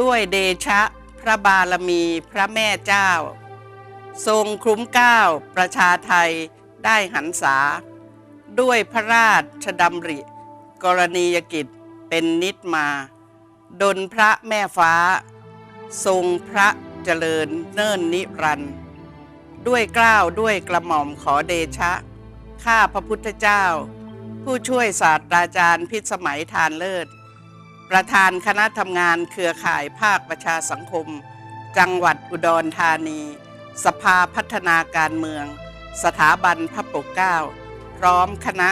ด้วยเดชะพระบารมีพระแม่เจ้า ทรงคุ้มเกล้าประชาไทยได้หันษา ด้วยพระราชดำริ กรณียกิจเป็นนิดมาดลพระแม่ฟ้า ทรงพระเจริญเนิ่นนิรันดร์ด้วยเกล้าวด้วยกระหม่อมขอเดชะ ข้าพระพุทธเจ้า ผู้ช่วยศาสตราจารย์พิสมัยทานเลิศ ประธานคณะทำงานเครือข่ายภาคประชาสังคม จังหวัดอุดรธานี สภาพัฒนาการเมือง สถาบันพระปกเกล้าพร้อมคณะ